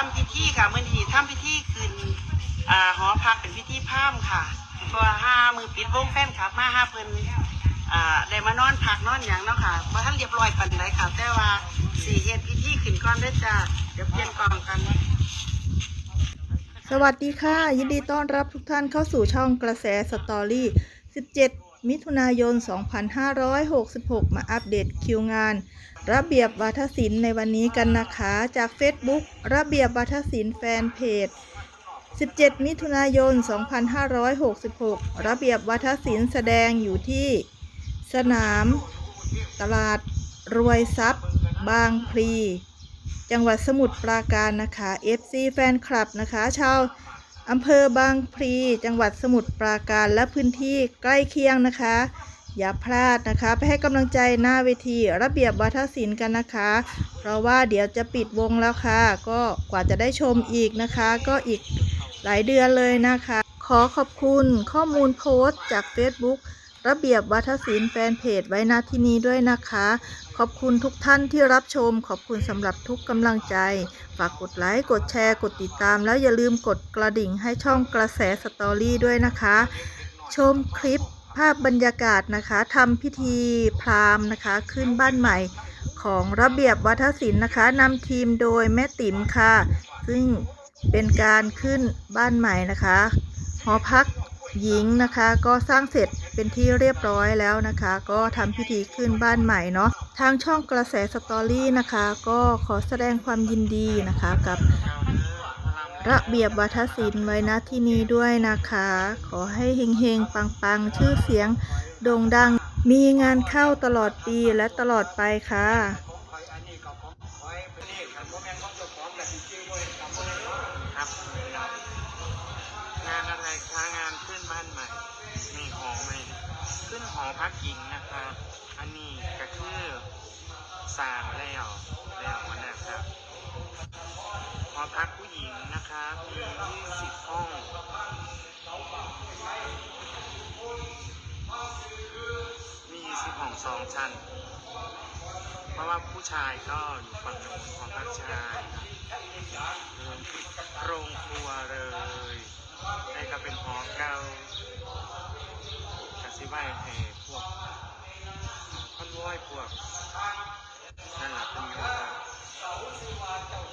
ทำพิธีค่ะมื่อนี้ทำพิธีคืนอ่าหอพักเป็นพิธีพามค่ะเพราะว่าห้ามือปิดวงแฟนครับมาห้าเพิ่นอ่าได้มานอนพักนอนอย่างเนาะค่ะว่าท่านเรียบร้อยปันไดค่ะ แต่ว่าสี่เฮ็ดพิธีขึ้นก่อนได้จ้าเดี๋ยวเปลี่ยนกล่องกันสวัสดีค่ะ ยินดีต้อนรับทุกท่านเข้าสู่ช่องกระแสสตอรี่ 17 มิถุนายน 2566 มาอัปเดตคิวงาน ระเบียบวาทศิลป์ในวันนี้กันนะคะ จาก Facebook ระเบียบวาทศิลป์แฟนเพจ 17 มิถุนายน 2566 ระเบียบวาทศิลป์แสดงอยู่ที่สนาม ตลาดรวยทรัพย์ บางพลี จังหวัดสมุทรปราการนะคะ FC แฟนคลับนะคะชาวอำเภอบางพลี จังหวัดสมุทรปราการและพื้นที่ใกล้เคียงนะคะ อย่าพลาดนะคะ ไปให้กำลังใจหน้าเวทีระเบียบวัฒนศิลป์กันนะคะ เพราะว่าเดี๋ยวจะปิดวงแล้วค่ะ ก็กว่าจะได้ชมอีกนะคะ ก็อีกหลายเดือนเลยนะคะ ขอขอบคุณข้อมูลโพสต์จาก Facebook ระเบียบวัฒนศิลป์แฟนเพจไว้ณที่นี้ด้วยนะคะ ขอบคุณทุกท่านที่รับชม ขอบคุณสำหรับทุกกำลังใจ ฝากกดไลค์ กดแชร์ กดติดตาม แล้วอย่าลืมกดกระดิ่งให้ช่องกระแสสตอรี่ด้วยนะคะ ชมคลิป ภาพบรรยากาศนะคะทำพิธีพราหมณ์นะคะ ขึ้นบ้านใหม่ของระเบียบวัฒนศิลป์นะคะนำทีมโดยแม่ติ๋มค่ะ ซึ่งเป็นการขึ้นบ้านใหม่นะคะหอพักหญิงนะคะก็สร้างเสร็จเป็นที่เรียบร้อยแล้วนะคะ ก็ทำพิธีขึ้นบ้านใหม่เนาะทางช่องกระแสสตอรี่นะคะ ก็ขอแสดงความยินดีนะคะกับ ระเบียบวัฒนศิลป์ไว้ณที่นี้ด้วยนะคะ ขอให้เฮงๆ ปังๆ ชื่อเสียงโด่งดัง มีงานเข้าตลอดปีและตลอดไปค่ะ ครับงานอะไรคะงานขึ้นบ้านใหม่นี่หอใหม่ขึ้นหอพักหญิงนะครับอันนี้ก็คือสร้างแล้วแล้ววันนะครับ อพักผู้หญิงนะครับมี20ห้องมี20ห้องสองชั้น เพราะว่าผู้ชายก็อยู่ฝั่งนู้นหอพักชายครับโรงครัวเลยนี่ก็เป็นหอเก่ากสิไหวแห่พวกคอนวอยพวกนั่นแหละเป็นยู่ครั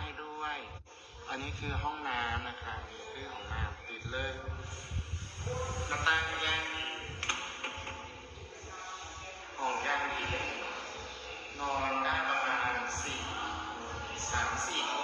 ให้ด้วย อันนี้คือห้องน้ำนะคะมีชื่อของน้ำติดเลยกระตังยังของยังดีนอนได้ประมาณสี่สามสี่คน